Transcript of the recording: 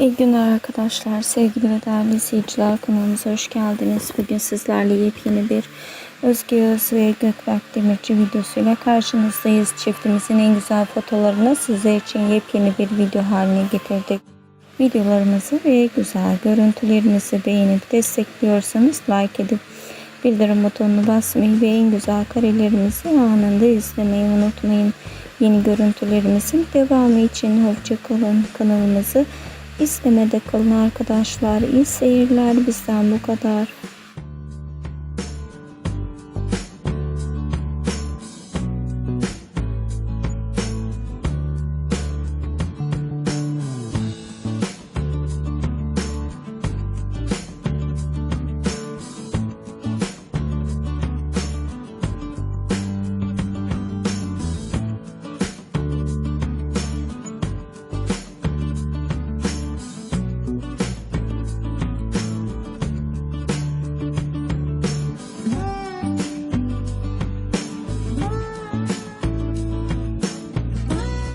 İyi günler arkadaşlar. Sevgili ve değerli izleyiciler kanalımıza hoş geldiniz. Bugün sizlerle yepyeni bir Özge Öz ve Gökberk Demirci videosuyla karşınızdayız. Çiftimizin en güzel fotolarını sizler için yepyeni bir video haline getirdik. Videolarımızı ve güzel görüntülerimizi beğenip destekliyorsanız like edip bildirim butonunu basmayı ve en güzel karelerimizi anında izlemeyi unutmayın. Yeni görüntülerimizin devamı için hoşçakalın kanalımızı izlemede kalın arkadaşlar. İyi seyirler bizden bu kadar.